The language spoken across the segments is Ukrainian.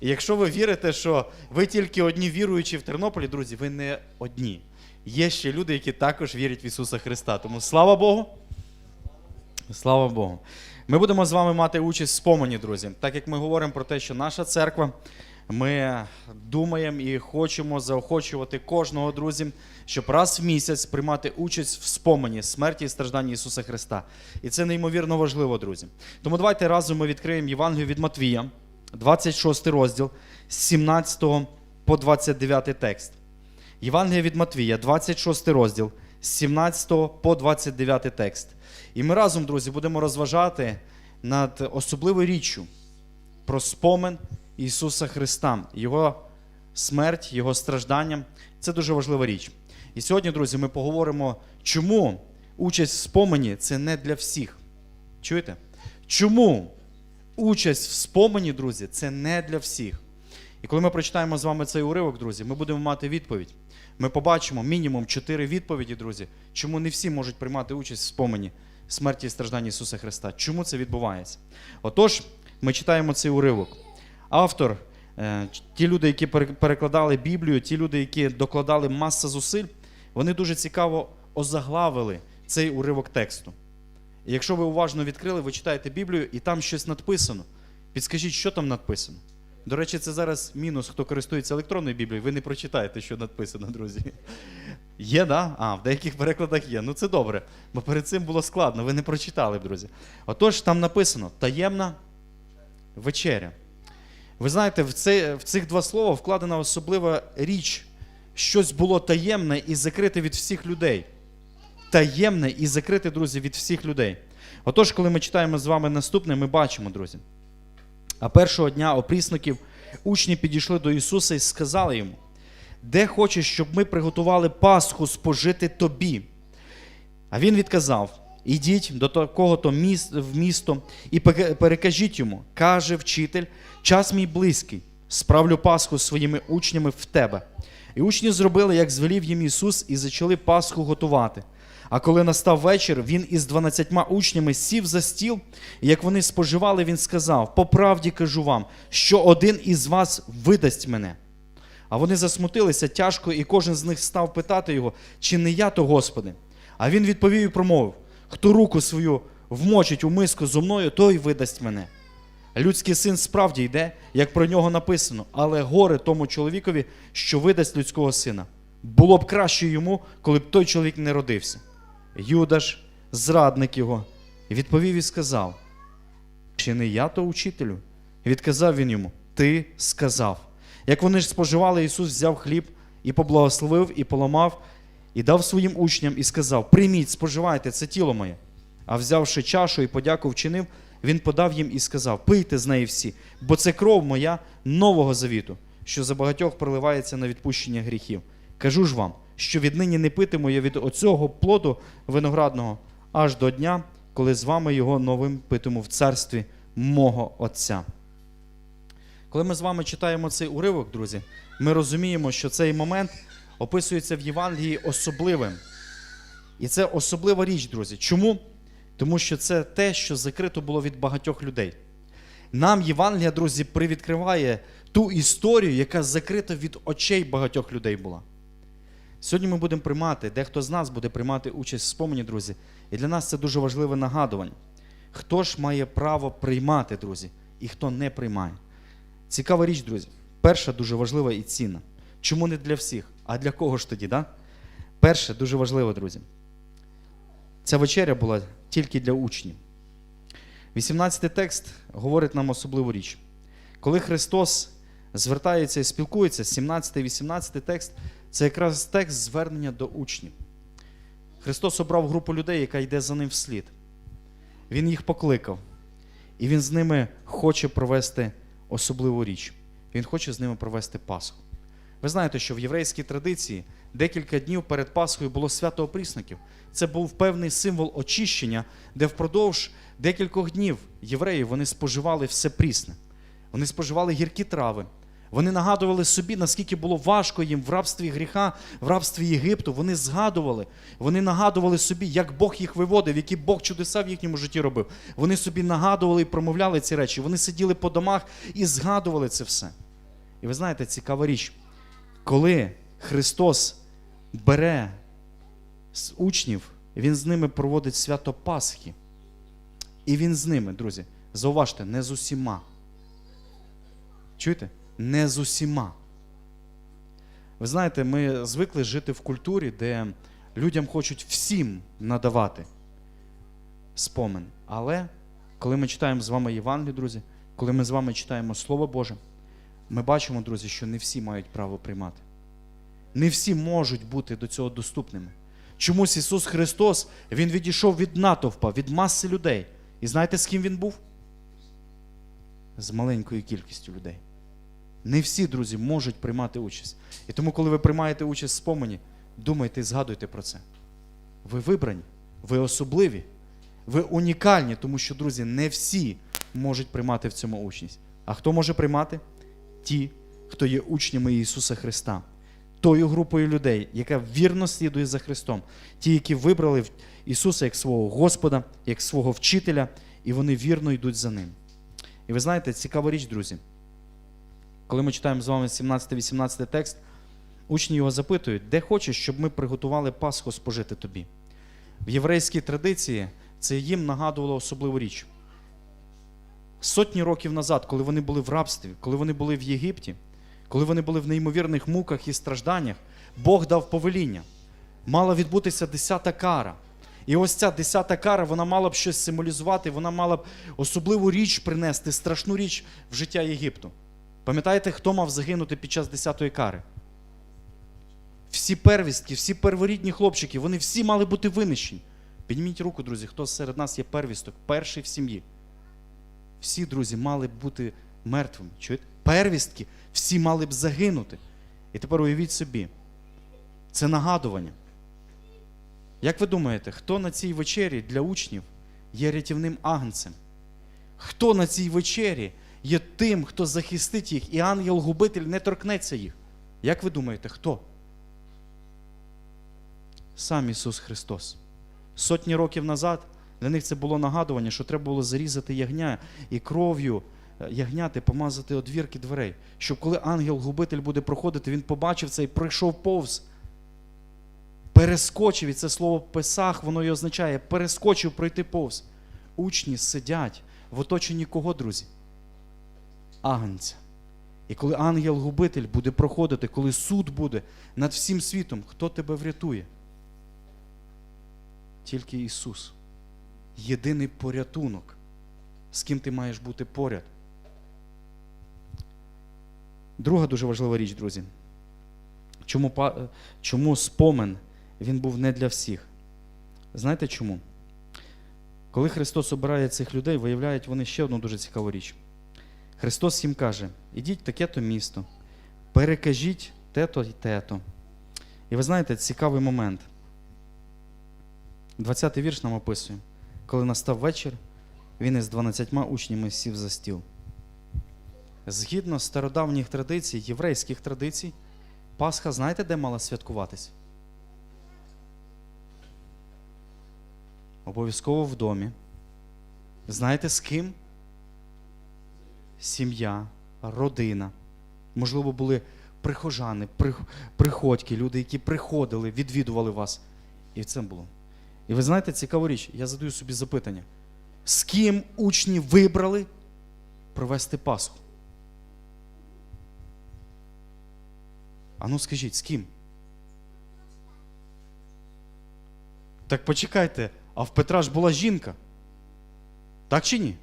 І якщо ви вірите, що ви тільки одні віруючі в Тернополі, друзі, ви не одні. Є ще люди, які також вірять в Ісуса Христа. Тому слава Богу. Слава Богу. Ми будемо з вами мати участь в спомені, друзі. Так як ми говоримо про те, що наша церква, ми думаємо і хочемо заохочувати кожного, друзі, щоб раз в місяць приймати участь в спомені смерті і стражданні Ісуса Христа. І це неймовірно важливо, друзі. Тому давайте разом ми відкриємо Євангелію від Матвія, 26 розділ, з 17 по 29 текст. Євангелія від Матвія, 26 розділ, з 17 по 29 текст. І ми разом, друзі, будемо розважати над особливою річчю про спомин Ісуса Христа, Його смерть, Його страждання. Це дуже важлива річ. І сьогодні, друзі, ми поговоримо, чому участь в спомені це не для всіх. Чуєте? Чому участь в спомені, друзі, це не для всіх. І коли ми прочитаємо з вами цей уривок, друзі, ми будемо мати відповідь. Ми побачимо мінімум чотири відповіді, друзі, чому не всі можуть приймати участь в спомені смерті і страждання Ісуса Христа. Чому це відбувається? Отож, ми читаємо цей уривок. Автор, е, ті люди, які пере- перекладали Біблію, ті люди, які докладали маса зусиль, вони дуже цікаво озаглавили цей уривок тексту. І якщо ви уважно відкрили, ви читаєте Біблію, і там щось надписано. Підскажіть, що там написано? До речі, це зараз мінус, хто користується електронною Біблією, ви не прочитаєте, що написано, друзі. Є, да? А, в деяких перекладах є. Ну це добре. Бо перед цим було складно, ви не прочитали, друзі. Отож, там написано таємна вечеря. Ви знаєте, в, це, в цих два слова вкладена особлива річ. Щось було таємне і закрите від всіх людей. Таємне і закрите, друзі, від всіх людей. Отож, коли ми читаємо з вами наступне, ми бачимо, друзі. А першого дня опрісників учні підійшли до Ісуса і сказали йому: де хочеш, щоб ми приготували Пасху спожити тобі? А він відказав: Ідіть до такого-то в місто і перекажіть йому, каже вчитель, час мій близький, справлю Пасху своїми учнями в тебе. І учні зробили, як звелів їм Ісус, і почали Пасху готувати. А коли настав вечір, він із дванадцятьма учнями сів за стіл, і як вони споживали, він сказав: По правді кажу вам, що один із вас видасть мене. А вони засмутилися тяжко, і кожен з них став питати його, чи не я то Господи. А він відповів і промовив: хто руку свою вмочить у миску зо мною, той видасть мене. Людський син справді йде, як про нього написано, але горе тому чоловікові, що видасть людського сина. Було б краще йому, коли б той чоловік не родився. Юдаш, зрадник його, відповів і сказав: Чи не я то учителю? Відказав він йому: Ти сказав. Як вони ж споживали, Ісус взяв хліб і поблагословив, і поламав, і дав своїм учням, і сказав: Прийміть, споживайте, це тіло моє. А взявши чашу і подяку вчинив, він подав їм і сказав: Пийте з неї всі, бо це кров моя нового завіту, що за багатьох проливається на відпущення гріхів. Кажу ж вам, що віднині не питиму я від оцього плоду виноградного аж до дня, коли з вами його новим питиму в царстві мого Отця. Коли ми з вами читаємо цей уривок, друзі, ми розуміємо, що цей момент описується в Євангелії особливим. І це особлива річ, друзі. Чому? Тому що це те, що закрито було від багатьох людей. Нам Євангелія, друзі, привідкриває ту історію, яка закрита від очей багатьох людей була. Сьогодні ми будемо приймати, дехто з нас буде приймати участь в спомені, друзі. І для нас це дуже важливе нагадування. Хто ж має право приймати, друзі, і хто не приймає. Цікава річ, друзі. Перша дуже важлива і цінна. Чому не для всіх? А для кого ж тоді? Да? Перше, дуже важливо, друзі. Ця вечеря була тільки для учнів. 18 текст говорить нам особливу річ. Коли Христос звертається і спілкується, 17 і 18 текст це якраз текст звернення до учнів. Христос обрав групу людей, яка йде за ним вслід. Він їх покликав, і Він з ними хоче провести особливу річ. Він хоче з ними провести Пасху. Ви знаєте, що в єврейській традиції декілька днів перед Пасхою було свято опрісників. Це був певний символ очищення, де впродовж декількох днів євреї вони споживали все прісне. Вони споживали гіркі трави. Вони нагадували собі, наскільки було важко їм в рабстві гріха, в рабстві Єгипту. Вони згадували, вони нагадували собі, як Бог їх виводив, які Бог чудеса в їхньому житті робив. Вони собі нагадували і промовляли ці речі. Вони сиділи по домах і згадували це все. І ви знаєте, цікава річ, коли Христос бере з учнів, Він з ними проводить свято Пасхи. І Він з ними, друзі, зауважте, не з усіма. Чуєте? Не з усіма. Ви знаєте, ми звикли жити в культурі, де людям хочуть всім надавати спомин. Але коли ми читаємо з вами Євангелію, друзі, коли ми з вами читаємо Слово Боже, ми бачимо, друзі, що не всі мають право приймати. Не всі можуть бути до цього доступними. Чомусь Ісус Христос Він відійшов від натовпа, від маси людей. І знаєте, з ким Він був? З маленькою кількістю людей. Не всі, друзі, можуть приймати участь. І тому, коли ви приймаєте участь в спомені, думайте і згадуйте про це. Ви вибрані, ви особливі, ви унікальні, тому що, друзі, не всі можуть приймати в цьому участь. А хто може приймати? Ті, хто є учнями Ісуса Христа, тою групою людей, яка вірно слідує за Христом, ті, які вибрали Ісуса як свого Господа, як свого вчителя, і вони вірно йдуть за Ним. І ви знаєте, цікава річ, друзі. Коли ми читаємо з вами 17-18 текст, учні його запитують, де хочеш, щоб ми приготували Пасху спожити тобі. В єврейській традиції це їм нагадувало особливу річ. Сотні років назад, коли вони були в рабстві, коли вони були в Єгипті, коли вони були в неймовірних муках і стражданнях, Бог дав повеління. Мала відбутися десята кара. І ось ця десята кара, вона мала б щось символізувати, вона мала б особливу річ принести, страшну річ в життя Єгипту. Пам'ятаєте, хто мав загинути під час десятої кари? Всі первістки, всі перворідні хлопчики, вони всі мали бути винищені. Підніміть руку, друзі, хто серед нас є первісток, перший в сім'ї. Всі, друзі, мали б бути мертвими. Чуєте? Первістки всі мали б загинути. І тепер уявіть собі, це нагадування. Як ви думаєте, хто на цій вечері для учнів є рятівним агнцем? Хто на цій вечері є тим, хто захистить їх, і ангел-губитель не торкнеться їх? Як ви думаєте, хто? Сам Ісус Христос. Сотні років назад для них це було нагадування, що треба було зарізати ягня і кров'ю е, ягняти, помазати одвірки дверей. Щоб коли ангел-губитель буде проходити, він побачив це і пройшов повз. Перескочив, і це слово Песах, воно і означає перескочив пройти повз. Учні сидять в оточенні кого, друзі? Агнця. І коли ангел-губитель буде проходити, коли суд буде над всім світом, хто тебе врятує? Тільки Ісус. Єдиний порятунок, з ким ти маєш бути поряд. Друга дуже важлива річ, друзі. Чому, чому спомин він був не для всіх? Знаєте чому? Коли Христос обирає цих людей, виявляють вони ще одну дуже цікаву річ. Христос їм каже: ідіть в таке-то місто, перекажіть те-то і те-то. І ви знаєте, цікавий момент. 20-й вірш нам описує. Коли настав вечір, він із 12 учнями сів за стіл. Згідно стародавніх традицій, єврейських традицій, Пасха, знаєте, де мала святкуватись? Обов'язково в домі. Знаєте з ким? Сім'я, родина. Можливо, були прихожани, приходьки, люди, які приходили, відвідували вас. І це було. І ви знаєте, цікаву річ, я задаю собі запитання: з ким учні вибрали провести Пасху? А ну скажіть, з ким? Так почекайте, а в Петра ж була жінка. Так чи ні?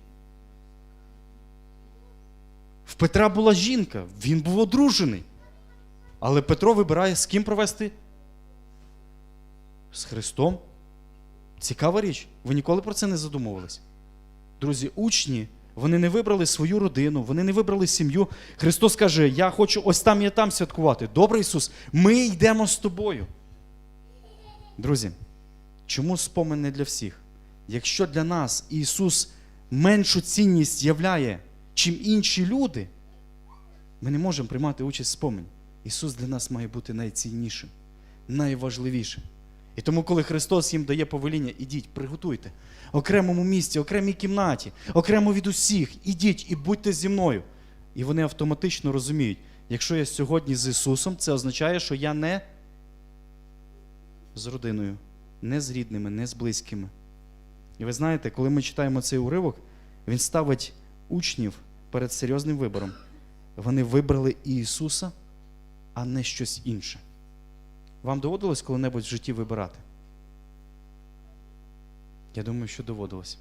В Петра була жінка, він був одружений. Але Петро вибирає з ким провести? З Христом. Цікава річ. Ви ніколи про це не задумувались? Друзі, учні, вони не вибрали свою родину, вони не вибрали сім'ю. Христос каже: Я хочу ось там і там святкувати. Добре, Ісус, ми йдемо з тобою. Друзі, чому спомин не для всіх? Якщо для нас Ісус меншу цінність являє, чим інші люди, ми не можемо приймати участь в спомені. Ісус для нас має бути найціннішим, найважливішим. І тому, коли Христос їм дає повеління, ідіть, приготуйте окремому місці, окремій кімнаті, окремо від усіх, ідіть і будьте зі мною. І вони автоматично розуміють, Якщо я сьогодні з Ісусом, це означає, що я не з родиною, не з рідними, не з близькими. І ви знаєте, коли ми читаємо цей уривок, він ставить учнів перед серйозним вибором. Вони вибрали Ісуса, а не щось інше. Вам доводилось коли-небудь в житті вибирати? Я думаю, що доводилось.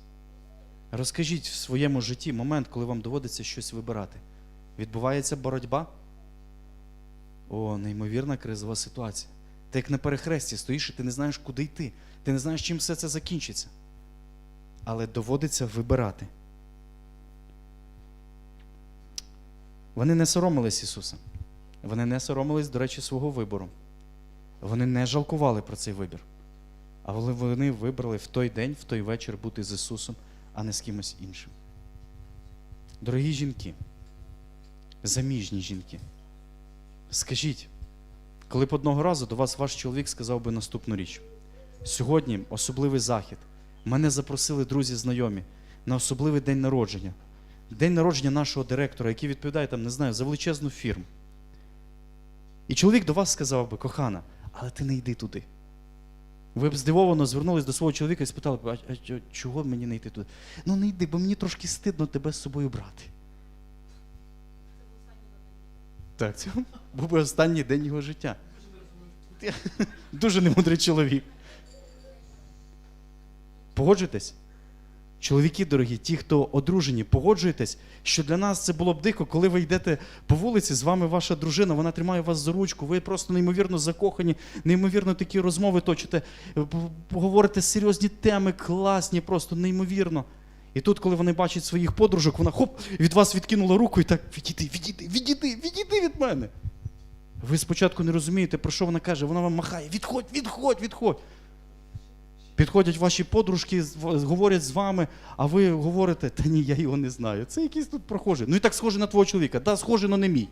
Розкажіть в своєму житті момент, коли вам доводиться щось вибирати. Відбувається боротьба? О, неймовірна кризова ситуація. Ти як на перехресті стоїш і ти не знаєш, куди йти. Ти не знаєш, чим все це закінчиться. Але доводиться вибирати. Вони не соромились Ісуса. Вони не соромились, до речі, свого вибору. Вони не жалкували про цей вибір. Але вони вибрали в той день, в той вечір бути з Ісусом, а не з кимось іншим. Дорогі жінки, заміжні жінки, скажіть, коли б одного разу до вас ваш чоловік сказав би наступну річ: сьогодні особливий захід. Мене запросили друзі знайомі на особливий день народження. День народження нашого директора, який відповідає там, не знаю, за величезну фірму. І чоловік до вас сказав би, кохана, але ти не йди туди. Ви б здивовано звернулись до свого чоловіка і спитали б, а, чого мені не йти туди? Ну не йди, бо мені трошки стидно тебе з собою брати. Так, це був би останній день його життя. Дуже немудрий чоловік. Погоджуєтесь? Чоловіки дорогі, ті, хто одружені, погоджуєтесь, що для нас це було б дико, коли ви йдете по вулиці, з вами ваша дружина, вона тримає вас за ручку, ви просто неймовірно закохані, неймовірно такі розмови точите, говорите серйозні теми, класні, просто неймовірно. І тут, коли вони бачать своїх подружок, вона хоп, від вас відкинула руку і так відійди, відійди, відійди, відійди від мене. Ви спочатку не розумієте, про що вона каже, вона вам махає, відходь, відходь, відходь. Підходять ваші подружки, говорять з вами, а ви говорите, та ні, я його не знаю. Це якийсь тут прохожий. Ну і так схожий на твого чоловіка. Да, схожий, але не мій.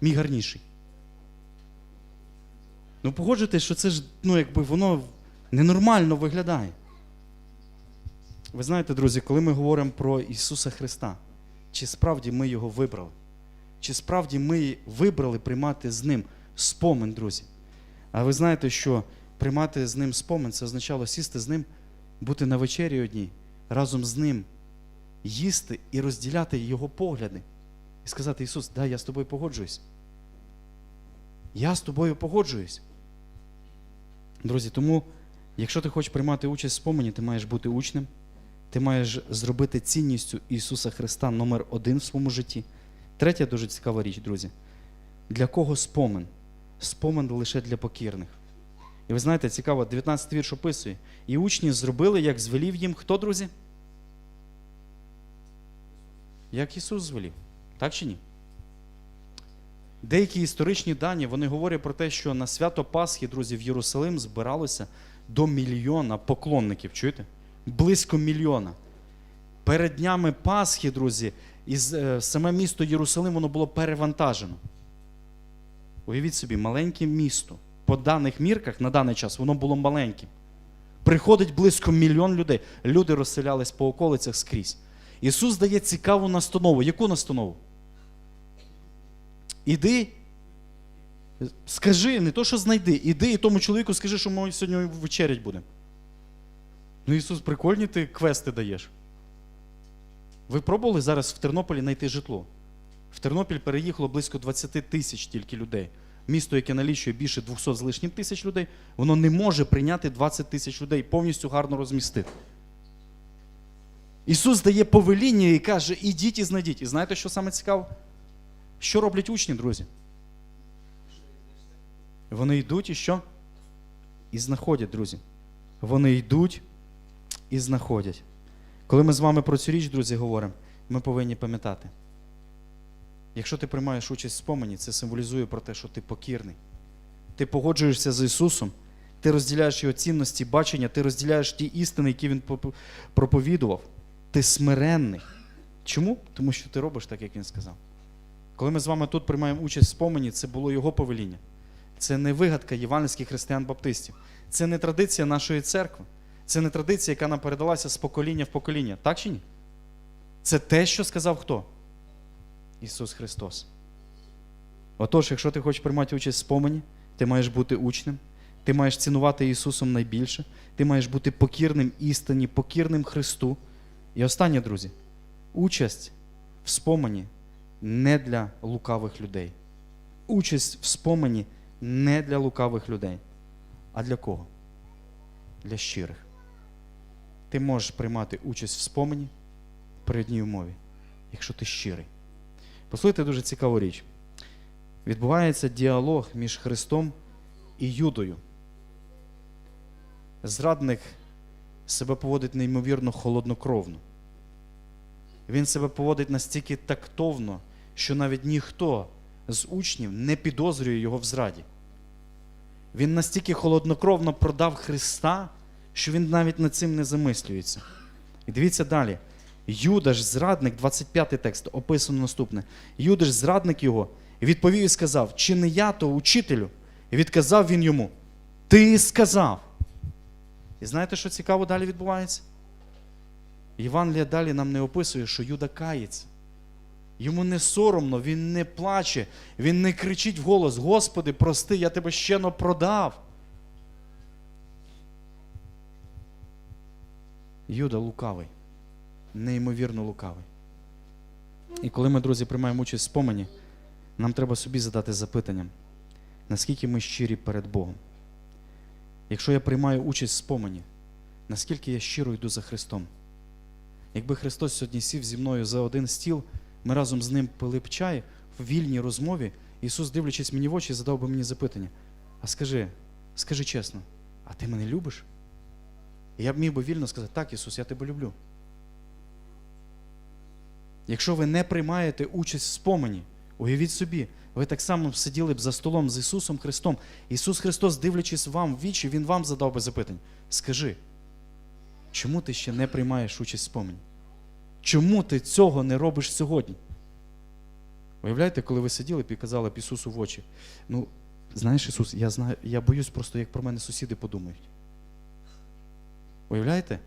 Мій гарніший. Ну погоджуйтесь, що це ж, ну, якби воно ненормально виглядає. Ви знаєте, друзі, коли ми говоримо про Ісуса Христа, чи справді ми його вибрали? Чи справді ми вибрали приймати з ним спомин, друзі? А ви знаєте, що приймати з ним спомин це означало сісти з ним, бути на вечері одній, разом з ним, їсти і розділяти його погляди. І сказати: Ісус, да, я з тобою погоджуюсь. Я з тобою погоджуюсь. Друзі, тому, якщо ти хочеш приймати участь в спомені, ти маєш бути учнем, ти маєш зробити цінністю Ісуса Христа номер один в своєму житті. Третя дуже цікава річ, друзі. Для кого спомин? Спомин лише для покірних. І ви знаєте, цікаво, 19 вірш описує. І учні зробили, як звелів їм хто, друзі? Як Ісус звелів. Так чи ні? Деякі історичні дані вони говорять про те, що на свято Пасхи, друзі, в Єрусалим збиралося до мільйона поклонників. Чуєте? Близько мільйона. Перед днями Пасхи, друзі, із, е, саме місто Єрусалим воно було перевантажено. Уявіть собі, маленьке місто. По даних мірках на даний час воно було маленьким. Приходить близько мільйон людей. Люди розселялись по околицях скрізь. Ісус дає цікаву настанову. Яку настанову? Іди, скажи, не то, що знайди, іди і тому чоловіку скажи, що ми сьогодні вечерять будемо. Ну, Ісус, прикольні ти квести даєш. Ви пробували зараз в Тернополі знайти житло? В Тернопіль переїхало близько 20 тисяч тільки людей. Місто, яке налічує більше 200 з лишнім тисяч людей, воно не може прийняти 20 тисяч людей, повністю гарно розмістити. Ісус дає повеління і каже: ідіть і знайдіть. І знаєте, що саме цікаво? Що роблять учні, друзі? Вони йдуть і що? І знаходять, друзі. Вони йдуть і знаходять. Коли ми з вами про цю річ, друзі, говоримо, ми повинні пам'ятати. Якщо ти приймаєш участь в спомені, це символізує про те, що ти покірний. Ти погоджуєшся з Ісусом, ти розділяєш його цінності, бачення, ти розділяєш ті істини, які Він проповідував. Ти смиренний. Чому? Тому що ти робиш так, як він сказав. Коли ми з вами тут приймаємо участь в спомені, це було його повеління. Це не вигадка євангельських християн-баптистів. Це не традиція нашої церкви. Це не традиція, яка нам передалася з покоління в покоління. Так чи ні? Це те, що сказав хто? Ісус Христос. Отож, якщо ти хочеш приймати участь в спомені, ти маєш бути учнем, ти маєш цінувати Ісусом найбільше, ти маєш бути покірним істині, покірним Христу. І останнє, друзі, участь в спомені не для лукавих людей. Участь в спомені не для лукавих людей. А для кого? Для щирих. Ти можеш приймати участь в спомені при одній умові, якщо ти щирий. Послухайте дуже цікаву річ. Відбувається діалог між Христом і Юдою. Зрадник себе поводить неймовірно холоднокровно. Він себе поводить настільки тактовно, що навіть ніхто з учнів не підозрює його в зраді. Він настільки холоднокровно продав Христа, що він навіть над цим не замислюється. І дивіться далі. Юда ж, зрадник, 25 текст, описано наступне. Юда ж, зрадник його, відповів і сказав: Чи не я, то учителю? І відказав він йому: Ти сказав. І знаєте, що цікаво далі відбувається? Євангелія далі нам не описує, що Юда кається. Йому не соромно, він не плаче, він не кричить вголос: Господи, прости, я тебе щено продав. Юда лукавий, неймовірно лукавий. І коли ми, друзі, приймаємо участь в спомені, нам треба собі задати запитання, наскільки ми щирі перед Богом. Якщо я приймаю участь в спомені, наскільки я щиро йду за Христом? Якби Христос сьогодні сів зі мною за один стіл, ми разом з ним пили б чай в вільній розмові, Ісус, дивлячись мені в очі, задав би мені запитання: а скажи, скажи чесно, а ти мене любиш? І я б міг би вільно сказати, так, Ісус, я тебе люблю. Якщо ви не приймаєте участь в спомені, уявіть собі, ви так само сиділи б за столом з Ісусом Христом. Ісус Христос, дивлячись вам в вічі, Він вам задав би запитання. Скажи, чому ти ще не приймаєш участь в спомені? Чому ти цього не робиш сьогодні? Уявляєте, коли ви сиділи і казали б Ісусу в очі, ну, знаєш, Ісус, я знаю, я боюсь просто, як про мене сусіди подумають. Уявляєте?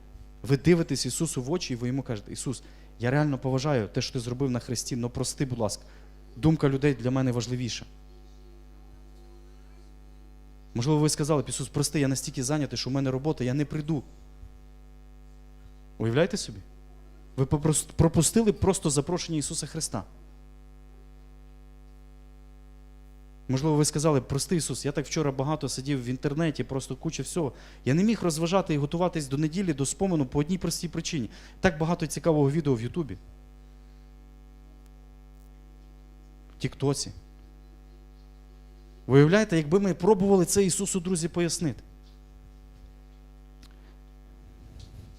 Ви дивитесь Ісусу в очі, і ви йому кажете, Ісус, я реально поважаю те, що ти зробив на Христі, але прости, будь ласка, думка людей для мене важливіша. Можливо, ви сказали Ісус, прости, я настільки зайнятий, що в мене робота, я не прийду. Уявляєте собі? Ви пропустили просто запрошення Ісуса Христа. Можливо, ви сказали, прости Ісус, я так вчора багато сидів в інтернеті, просто куча всього. Я не міг розважати і готуватись до неділі, до спомену по одній простій причині. Так багато цікавого відео в Ютубі. В Тіктоці. Виявляєте, якби ми пробували це Ісусу, друзі, пояснити.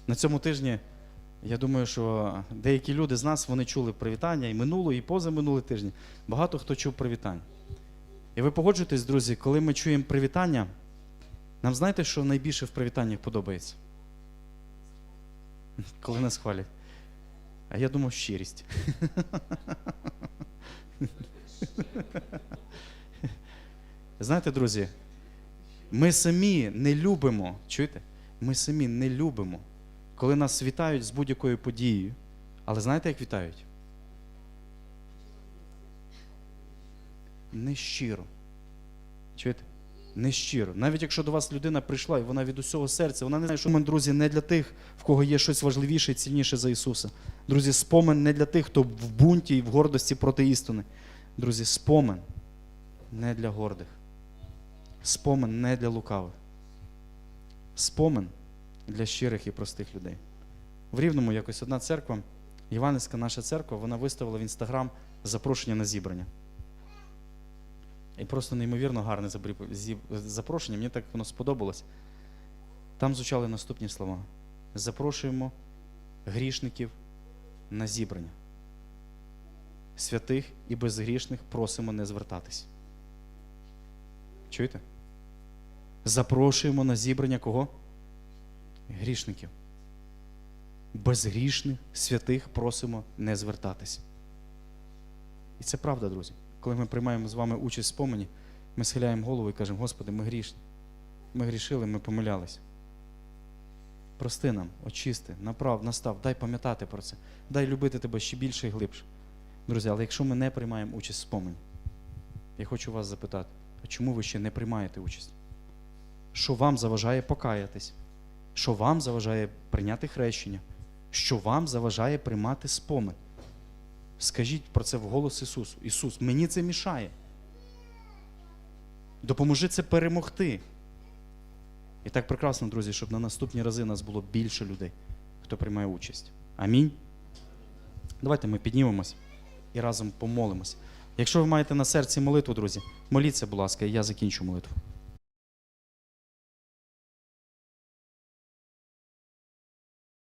На цьому тижні, я думаю, що деякі люди з нас вони чули привітання і минулого, і позаминулий тижні. Багато хто чув привітання. І ви погоджуєтесь, друзі, коли ми чуємо привітання, нам знаєте, що найбільше в привітаннях подобається? Коли нас хвалять. А я думав, щирість. Знаєте, друзі, ми самі не любимо, чуєте? Ми самі не любимо, коли нас вітають з будь-якою подією. Але знаєте, як вітають? Нещиро. Чуєте? Нещиро. Навіть якщо до вас людина прийшла і вона від усього серця, вона не знає, що друзі, не для тих, в кого є щось важливіше і цінніше за Ісуса. Друзі, спомин не для тих, хто в бунті і в гордості проти істини. Друзі, спомин не для гордих. Спомин не для лукавих. Спомин для щирих і простих людей. В Рівному якось одна церква, Іванівська наша церква, вона виставила в інстаграм запрошення на зібрання. І просто неймовірно гарне запрошення, мені так воно сподобалось. Там звучали наступні слова: запрошуємо грішників на зібрання. Святих і безгрішних просимо не звертатись. Чуєте? Запрошуємо на зібрання кого? Грішників. Безгрішних, святих просимо не звертатись. І це правда, друзі. Коли ми приймаємо з вами участь в спомені, ми схиляємо голову і кажемо, Господи, ми грішні. Ми грішили, ми помилялись. Прости нам, очисти, направ, настав, дай пам'ятати про це, дай любити тебе ще більше і глибше. Друзі, але якщо ми не приймаємо участь в спомені, Я хочу вас запитати, а чому ви ще не приймаєте участь? Що вам заважає покаятись? Що вам заважає прийняти хрещення? Що вам заважає приймати спомин? Скажіть про це вголос Ісусу. Ісус, мені це мішає. Допоможи це перемогти. І так прекрасно, друзі, щоб на наступні рази нас було більше людей, хто приймає участь. Амінь. Давайте ми піднімемось і разом помолимось. Якщо ви маєте на серці молитву, друзі, моліться, будь ласка, і я закінчу молитву.